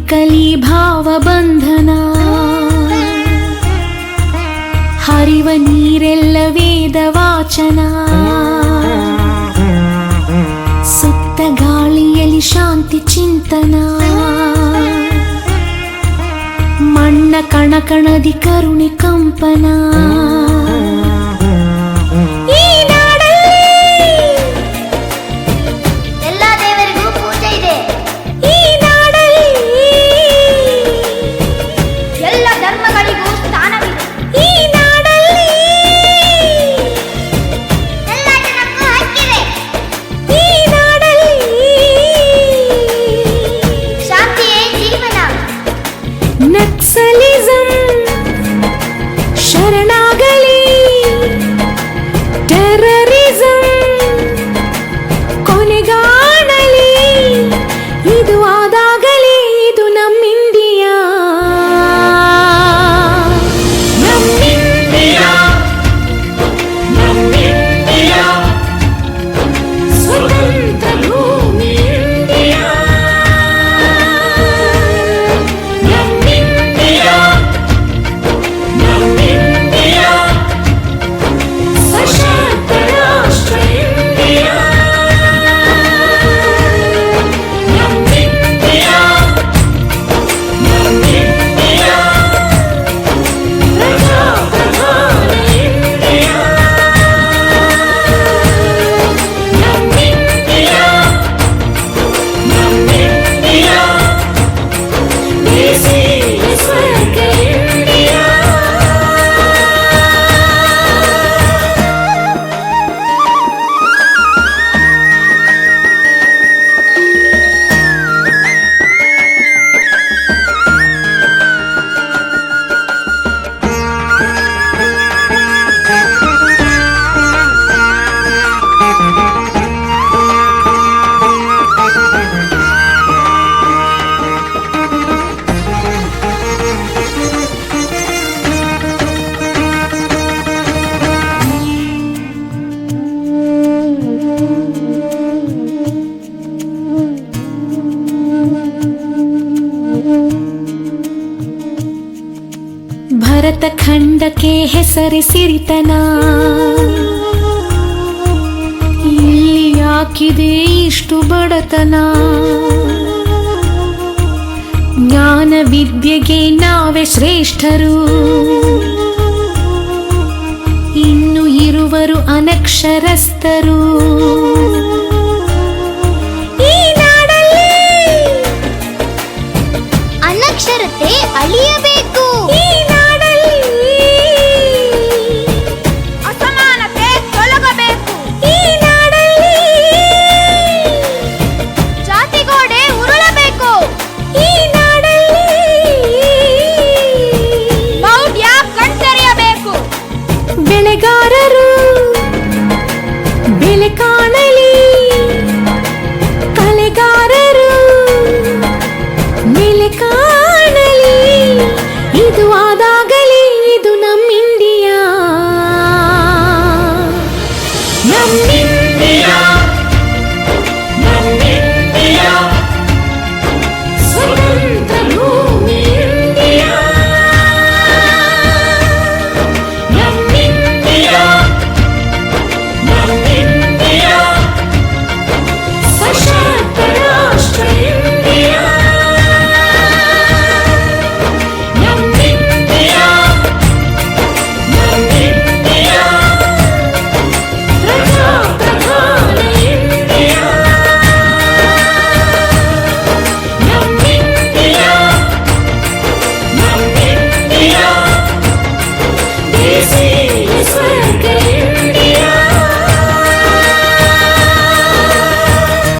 ಸಿಕ್ಕಲಿ ಭಾವ ಬಂಧನ. ಹರಿವ ನೀರೆಲ್ಲ ವೇದ ವಾಚನ. ಸುತ್ತ ಗಾಳಿಯಲ್ಲಿ ಶಾಂತಿ ಚಿಂತನ. ಮಣ್ಣ ಕಣಕಣದಿ ಕರುಣೆ ಕಂಪನ. ಭಾರತ ಖಂಡಕ್ಕೆ ಹೆಸರಿಸಿರಿತನ. ಇಲ್ಲಿ ಯಾಕಿದೆ ಇಷ್ಟು ಬಡತನ? ಜ್ಞಾನ ವಿದ್ಯೆಗೆ ನಾವೇ ಶ್ರೇಷ್ಠರು. ಇನ್ನು ಇರುವರು ಅನಕ್ಷರಸ್ಥರು. ಅನಕ್ಷರತೆ ಅಳಿಯಬೇಕು. ಈ ಬೆಳೆಗಾರರು ಬೆಲೆ ಕಾಣಲಿ. ಕಲೆಗಾರರು ಬೆಲೆ ಕಾಣಲಿ. ಇದು ಆದಾಗಲಿ ಇದು ನಮ್ಮ ಇಂಡಿಯಾ ನಮ್ಮ ಇಂಡಿಯಾ